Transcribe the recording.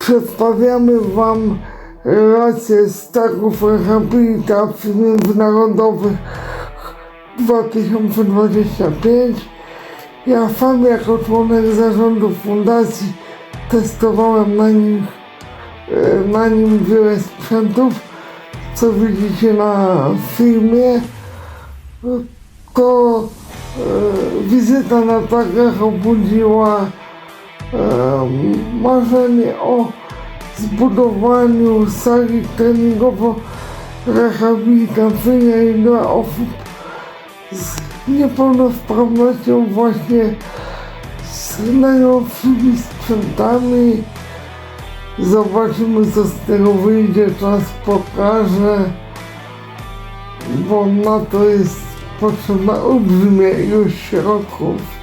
Przedstawiamy Wam relacje staków rehabilitacji międzynarodowych 2025. Ja sam jako członek zarządu fundacji testowałem na nim, e, na nim wiele sprzętów, co widzicie na filmie. To e, wizyta na targach obudziła marzenie o zbudowaniu sali treningowo-rehabilitacyjnej dla osób z niepełnosprawnością właśnie z najnowszymi sprzętami. Zobaczymy co z tego wyjdzie, czas pokaże, bo na to jest potrzebna olbrzymia ilość środków.